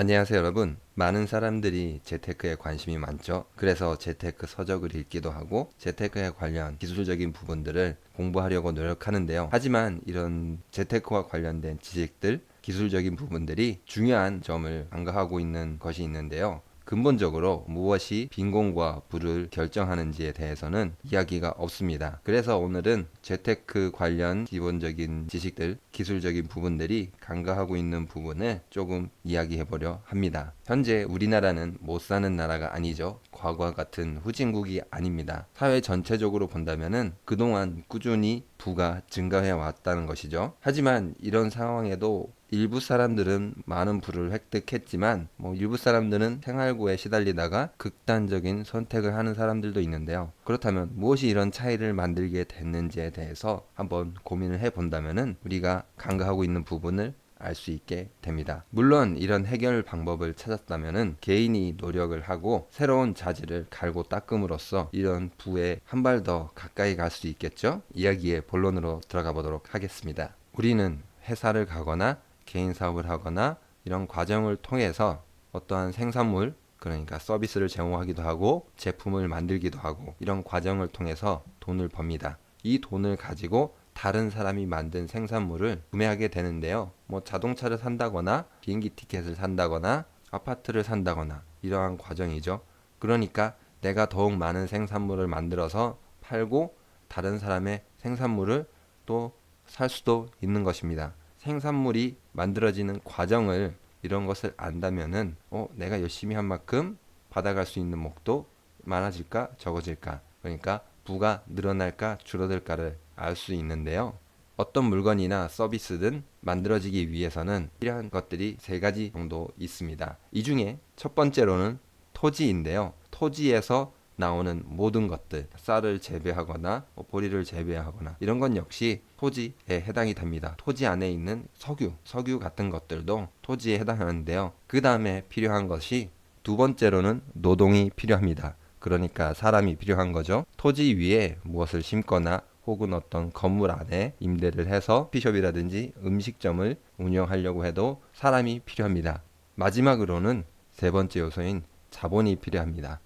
안녕하세요 여러분. 많은 사람들이 재테크에 관심이 많죠. 그래서 재테크 서적을 읽기도 하고 재테크에 관련 기술적인 부분들을 공부하려고 노력하는데요. 하지만 이런 재테크와 관련된 지식들 기술적인 부분들이 중요한 점을 간과하고 있는 것이 있는데요 근본적으로 무엇이 빈곤과 부를 결정하는지에 대해서는 이야기가 없습니다. 그래서 오늘은 재테크 관련 기본적인 지식들, 기술적인 부분들이 간과하고 있는 부분을 조금 이야기해 보려 합니다. 현재 우리나라는 못 사는 나라가 아니죠. 과거와 같은 후진국이 아닙니다. 사회 전체적으로 본다면은 그동안 꾸준히 부가 증가해 왔다는 것이죠. 하지만 이런 상황에도 일부 사람들은 많은 부를 획득했지만 뭐 일부 사람들은 생활고에 시달리다가 극단적인 선택을 하는 사람들도 있는데요. 그렇다면 무엇이 이런 차이를 만들게 됐는지에 대해서 한번 고민을 해 본다면은 우리가 간과하고 있는 부분을 알수 있게 됩니다. 물론 이런 해결 방법을 찾았다면은 개인이 노력을 하고 새로운 자질을 갈고 닦음으로써 이런 부에 한 발 더 가까이 갈 수 있겠죠? 이야기의 본론으로 들어가 보도록 하겠습니다. 우리는 회사를 가거나 개인 사업을 하거나 이런 과정을 통해서 어떠한 생산물 그러니까 서비스를 제공하기도 하고 제품을 만들기도 하고 이런 과정을 통해서 돈을 법니다. 이 돈을 가지고 다른 사람이 만든 생산물을 구매하게 되는데요. 뭐 자동차를 산다거나 비행기 티켓을 산다거나 아파트를 산다거나 이러한 과정이죠. 그러니까 내가 더욱 많은 생산물을 만들어서 팔고 다른 사람의 생산물을 또 살 수도 있는 것입니다. 생산물이 만들어지는 과정을 이런 것을 안다면은 어 내가 열심히 한 만큼 받아갈 수 있는 목도 많아질까 적어질까 그러니까 부가 늘어날까 줄어들까를 알 수 있는데요. 어떤 물건이나 서비스든 만들어지기 위해서는 필요한 것들이 세 가지 정도 있습니다. 이 중에 첫 번째로는 토지인데요. 토지에서 나오는 모든 것들, 쌀을 재배하거나 뭐 보리를 재배하거나 이런 건 역시 토지에 해당이 됩니다. 토지 안에 있는 석유, 석유 같은 것들도 토지에 해당하는데요. 그 다음에 필요한 것이 두 번째로는 노동이 필요합니다. 그러니까 사람이 필요한 거죠. 토지 위에 무엇을 심거나 혹은 어떤 건물 안에 임대를 해서 피숍이라든지 음식점을 운영하려고 해도 사람이 필요합니다. 마지막으로는 세 번째 요소인 자본이 필요합니다.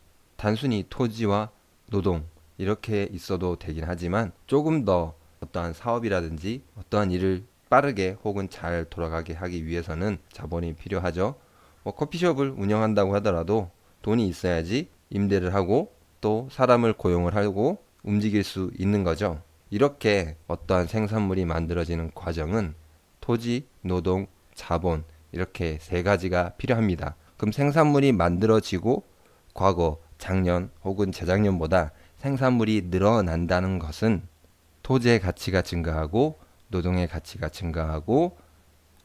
단순히 토지와 노동 이렇게 있어도 되긴 하지만 조금 더 어떠한 사업이라든지 어떠한 일을 빠르게 혹은 잘 돌아가게 하기 위해서는 자본이 필요하죠. 뭐 커피숍을 운영한다고 하더라도 돈이 있어야지 임대를 하고 또 사람을 고용을 하고 움직일 수 있는 거죠. 이렇게 어떠한 생산물이 만들어지는 과정은 토지, 노동, 자본 이렇게 세 가지가 필요합니다. 그럼 생산물이 만들어지고 과거 작년 혹은 재작년보다 생산물이 늘어난다는 것은 토지의 가치가 증가하고 노동의 가치가 증가하고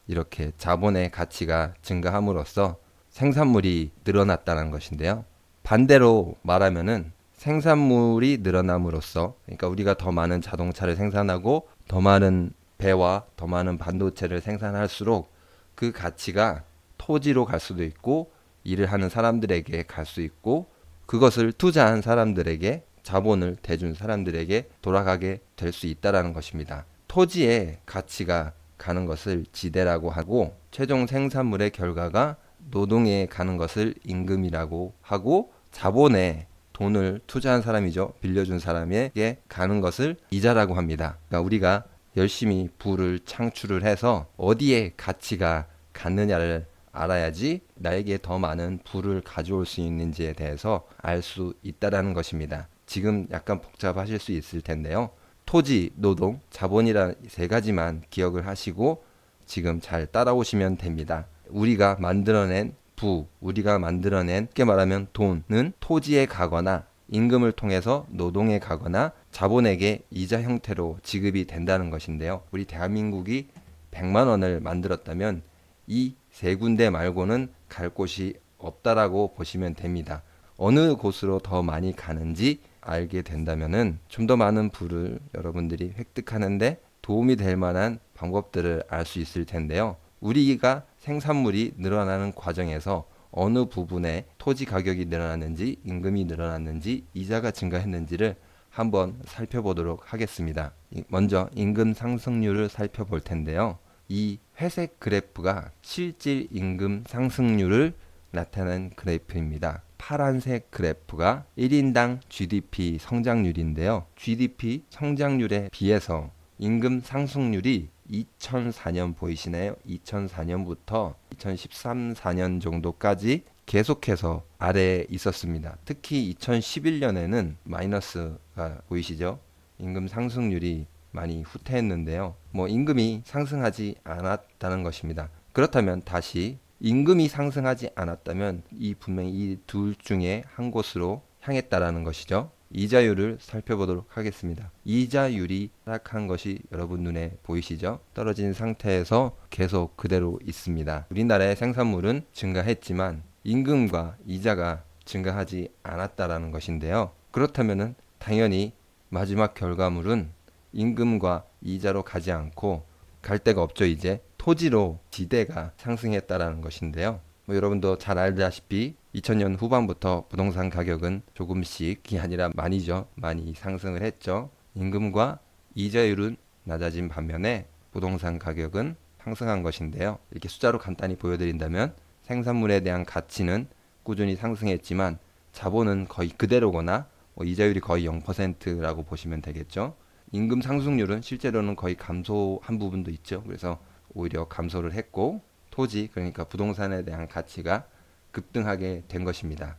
이렇게 자본의 가치가 증가함으로써 생산물이 늘어났다는 것인데요. 반대로 말하면은 생산물이 늘어남으로써 그러니까 우리가 더 많은 자동차를 생산하고 더 많은 배와 더 많은 반도체를 생산할수록 그 가치가 토지로 갈 수도 있고 일을 하는 사람들에게 갈 수 있고 그것을 투자한 사람들에게 자본을 대준 사람들에게 돌아가게 될 수 있다라는 것입니다. 토지의 가치가 가는 것을 지대라고 하고 최종 생산물의 결과가 노동에 가는 것을 임금이라고 하고 자본에 돈을 투자한 사람이죠. 빌려준 사람에게 가는 것을 이자라고 합니다. 그러니까 우리가 열심히 부를 창출을 해서 어디에 가치가 갔느냐를 알아야지 나에게 더 많은 부를 가져올 수 있는지에 대해서 알 수 있다라는 것입니다. 지금 약간 복잡하실 수 있을 텐데요. 토지, 노동, 자본이라 세 가지만 기억을 하시고 지금 잘 따라오시면 됩니다. 우리가 만들어낸 부, 우리가 만들어낸 쉽게 말하면 돈은 토지에 가거나 임금을 통해서 노동에 가거나 자본에게 이자 형태로 지급이 된다는 것인데요. 우리 대한민국이 100만 원을 만들었다면 이 세 군데 말고는 갈 곳이 없다라고 보시면 됩니다. 어느 곳으로 더 많이 가는지 알게 된다면은 좀 더 많은 부를 여러분들이 획득하는데 도움이 될 만한 방법들을 알 수 있을 텐데요. 우리가 생산물이 늘어나는 과정에서 어느 부분에 토지 가격이 늘어났는지 임금이 늘어났는지 이자가 증가했는지를 한번 살펴보도록 하겠습니다. 먼저 임금 상승률을 살펴볼 텐데요. 이 회색 그래프가 실질 임금 상승률을 나타낸 그래프입니다. 파란색 그래프가 1인당 GDP 성장률인데요. GDP 성장률에 비해서 임금 상승률이 2004년 보이시나요? 2004년부터 2013, 4년 정도까지 계속해서 아래에 있었습니다. 특히 2011년에는 마이너스가 보이시죠? 임금 상승률이 많이 후퇴했는데요. 뭐 임금이 상승하지 않았다는 것입니다. 그렇다면 다시 임금이 상승하지 않았다면 이 분명히 이 둘 중에 한 곳으로 향했다라는 것이죠. 이자율을 살펴보도록 하겠습니다. 이자율이 하락한 것이 여러분 눈에 보이시죠? 떨어진 상태에서 계속 그대로 있습니다. 우리나라의 생산물은 증가했지만 임금과 이자가 증가하지 않았다라는 것인데요. 그렇다면은 당연히 마지막 결과물은 임금과 이자로 가지 않고 갈 데가 없죠 이제 토지로 지대가 상승했다라는 것인데요. 뭐 여러분도 잘 알다시피 2000년 후반부터 부동산 가격은 조금씩이 아니라 많이죠 많이 상승을 했죠. 임금과 이자율은 낮아진 반면에 부동산 가격은 상승한 것인데요. 이렇게 숫자로 간단히 보여드린다면 생산물에 대한 가치는 꾸준히 상승했지만 자본은 거의 그대로거나 뭐 이자율이 거의 0%라고 보시면 되겠죠. 임금 상승률은 실제로는 거의 감소한 부분도 있죠. 그래서 오히려 감소를 했고 토지 그러니까 부동산에 대한 가치가 급등하게 된 것입니다.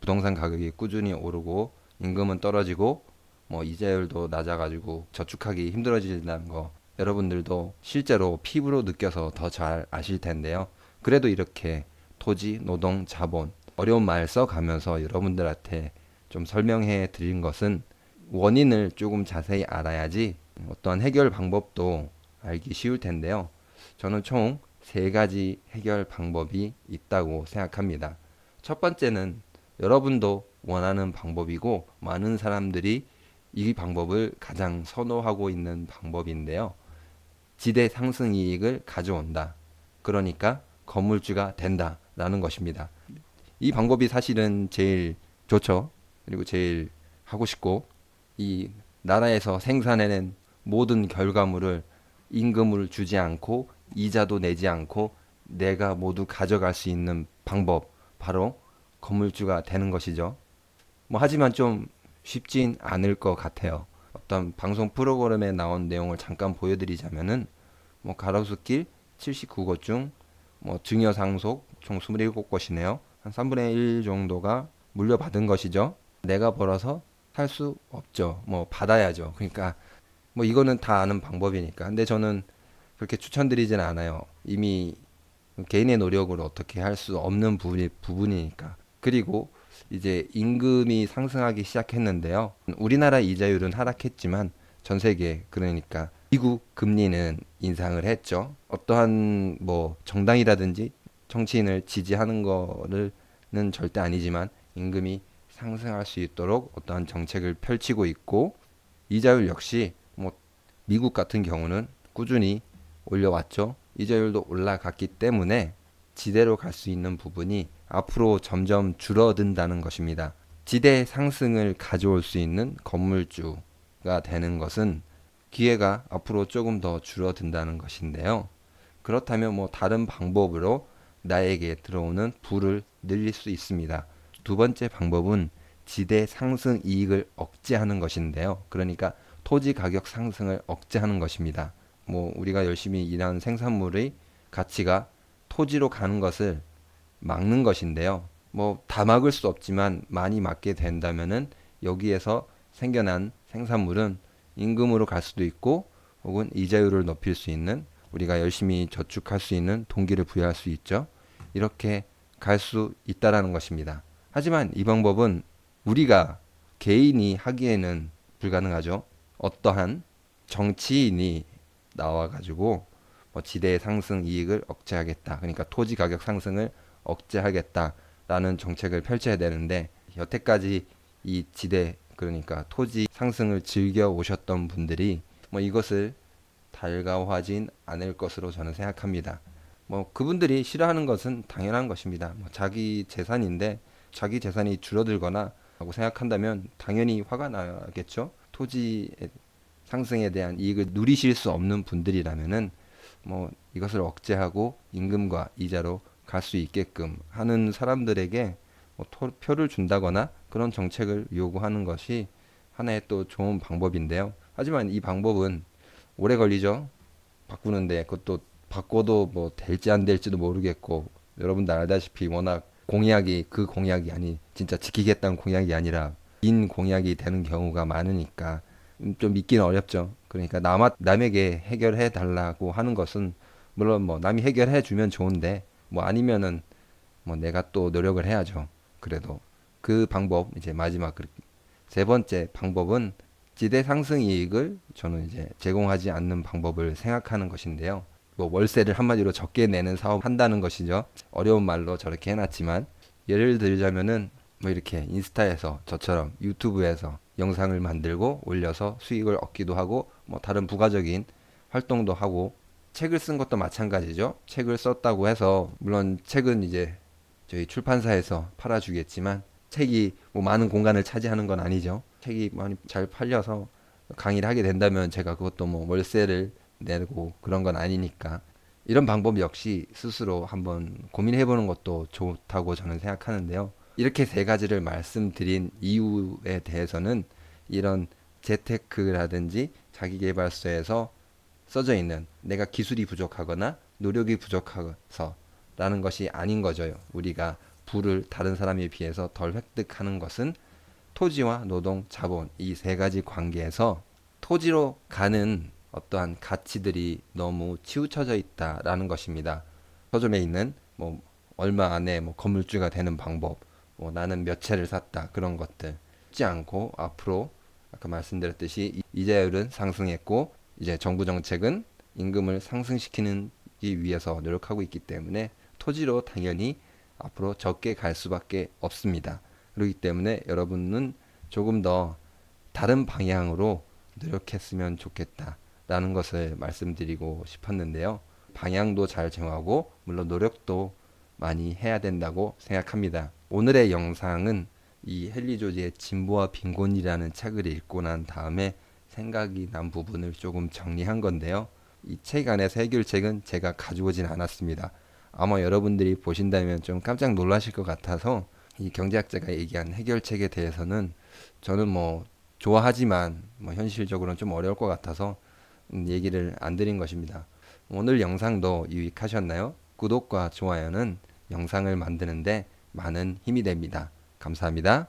부동산 가격이 꾸준히 오르고 임금은 떨어지고 뭐 이자율도 낮아가지고 저축하기 힘들어진다는 거 여러분들도 실제로 피부로 느껴서 더 잘 아실 텐데요. 그래도 이렇게 토지, 노동, 자본 어려운 말 써가면서 여러분들한테 좀 설명해 드린 것은 원인을 조금 자세히 알아야지 어떠한 해결 방법도 알기 쉬울 텐데요. 저는 총 세 가지 해결 방법이 있다고 생각합니다. 첫 번째는 여러분도 원하는 방법이고 많은 사람들이 이 방법을 가장 선호하고 있는 방법인데요. 지대 상승 이익을 가져온다. 그러니까 건물주가 된다 라는 것입니다. 이 방법이 사실은 제일 좋죠. 그리고 제일 하고 싶고 이 나라에서 생산해낸 모든 결과물을 임금을 주지 않고 이자도 내지 않고 내가 모두 가져갈 수 있는 방법 바로 건물주가 되는 것이죠. 뭐 하지만 좀 쉽진 않을 것 같아요. 어떤 방송 프로그램에 나온 내용을 잠깐 보여드리자면은 뭐 가로수길 79곳 중 뭐 증여 상속 총 27곳이네요. 한 3분의 1 정도가 물려받은 것이죠. 내가 벌어서 살수 없죠. 뭐 받아야죠. 그러니까 뭐 이거는 다 아는 방법이니까. 근데 저는 그렇게 추천드리진 않아요. 이미 개인의 노력으로 어떻게 할 수 없는 부분이, 부분이니까. 그리고 이제 임금이 상승하기 시작했는데요. 우리나라 이자율은 하락했지만 전 세계 그러니까 미국 금리는 인상을 했죠. 어떠한 뭐 정당이라든지 정치인을 지지하는 거는 절대 아니지만 임금이 상승할 수 있도록 어떠한 정책을 펼치고 있고 이자율 역시 뭐 미국 같은 경우는 꾸준히 올려왔죠. 이자율도 올라갔기 때문에 지대로 갈 수 있는 부분이 앞으로 점점 줄어든다는 것입니다. 지대 상승을 가져올 수 있는 건물주가 되는 것은 기회가 앞으로 조금 더 줄어든다는 것인데요. 그렇다면 뭐 다른 방법으로 나에게 들어오는 부를 늘릴 수 있습니다. 두 번째 방법은 지대 상승 이익을 억제하는 것인데요. 그러니까 토지 가격 상승을 억제하는 것입니다. 뭐 우리가 열심히 일하는 생산물의 가치가 토지로 가는 것을 막는 것인데요. 뭐 다 막을 수 없지만 많이 막게 된다면은 여기에서 생겨난 생산물은 임금으로 갈 수도 있고 혹은 이자율을 높일 수 있는 우리가 열심히 저축할 수 있는 동기를 부여할 수 있죠. 이렇게 갈 수 있다라는 것입니다. 하지만 이 방법은 우리가 개인이 하기에는 불가능하죠. 어떠한 정치인이 나와가지고 뭐 지대 상승 이익을 억제하겠다. 그러니까 토지 가격 상승을 억제하겠다라는 정책을 펼쳐야 되는데 여태까지 이 지대 그러니까 토지 상승을 즐겨 오셨던 분들이 뭐 이것을 달가워하진 않을 것으로 저는 생각합니다. 뭐 그분들이 싫어하는 것은 당연한 것입니다. 뭐 자기 재산인데 자기 재산이 줄어들거나 하고 생각한다면 당연히 화가 나겠죠. 토지 상승에 대한 이익을 누리실 수 없는 분들이라면은 뭐 이것을 억제하고 임금과 이자로 갈 수 있게끔 하는 사람들에게 뭐 토- 표를 준다거나 그런 정책을 요구하는 것이 하나의 또 좋은 방법인데요. 하지만 이 방법은 오래 걸리죠. 바꾸는데 그것도 바꿔도 뭐 될지 안 될지도 모르겠고 여러분도 알다시피 워낙 공약이 그 공약이 아니 진짜 지키겠다는 공약이 아니라 인 공약이 되는 경우가 많으니까 음, 좀 믿기는 어렵죠. 그러니까 남 남에게 해결해 달라고 하는 것은 물론 뭐 남이 해결해 주면 좋은데 뭐 아니면은 뭐 내가 또 노력을 해야죠. 그래도 그 방법 이제 마지막 그세 번째 방법은 지대 상승 이익을 저는 이제 제공하지 않는 방법을 생각하는 것인데요. 뭐 월세를 한마디로 적게 내는 사업 한다는 것이죠. 어려운 말로 저렇게 해놨지만 예를 들자면은 뭐 이렇게 인스타에서 저처럼 유튜브에서 영상을 만들고 올려서 수익을 얻기도 하고 뭐 다른 부가적인 활동도 하고 책을 쓴 것도 마찬가지죠. 책을 썼다고 해서 물론 책은 이제 저희 출판사에서 팔아주겠지만 책이 뭐 많은 공간을 차지하는 건 아니죠. 책이 많이 잘 팔려서 강의를 하게 된다면 제가 그것도 뭐 월세를 내고 그런 건 아니니까 이런 방법 역시 스스로 한번 고민해 보는 것도 좋다고 저는 생각하는데요. 이렇게 세 가지를 말씀드린 이유에 대해서는 이런 재테크라든지 자기계발서에서 써져 있는 내가 기술이 부족하거나 노력이 부족해서라는 것이 아닌 거죠. 우리가 부를 다른 사람에 비해서 덜 획득하는 것은 토지와 노동, 자본 이 세 가지 관계에서 토지로 가는 어떠한 가치들이 너무 치우쳐져 있다라는 것입니다. 서점에 있는 뭐 얼마 안에 뭐 건물주가 되는 방법, 뭐 나는 몇 채를 샀다 그런 것들 쉽지 않고 앞으로 아까 말씀드렸듯이 이- 이자율은 상승했고 이제 정부 정책은 임금을 상승시키는 기 위해서 노력하고 있기 때문에 토지로 당연히 앞으로 적게 갈 수밖에 없습니다. 그렇기 때문에 여러분은 조금 더 다른 방향으로 노력했으면 좋겠다 라는 것을 말씀드리고 싶었는데요. 방향도 잘 정하고 물론 노력도 많이 해야 된다고 생각합니다. 오늘의 영상은 이 헨리 조지의 진보와 빈곤이라는 책을 읽고 난 다음에 생각이 난 부분을 조금 정리한 건데요. 이 책 안에서 해결책은 제가 가져오진 않았습니다. 아마 여러분들이 보신다면 좀 깜짝 놀라실 것 같아서 이 경제학자가 얘기한 해결책에 대해서는 저는 뭐 좋아하지만 뭐 현실적으로는 좀 어려울 것 같아서 음, 얘기를 안 드린 것입니다. 오늘 영상도 유익하셨나요? 구독과 좋아요는 영상을 만드는데 많은 힘이 됩니다. 감사합니다.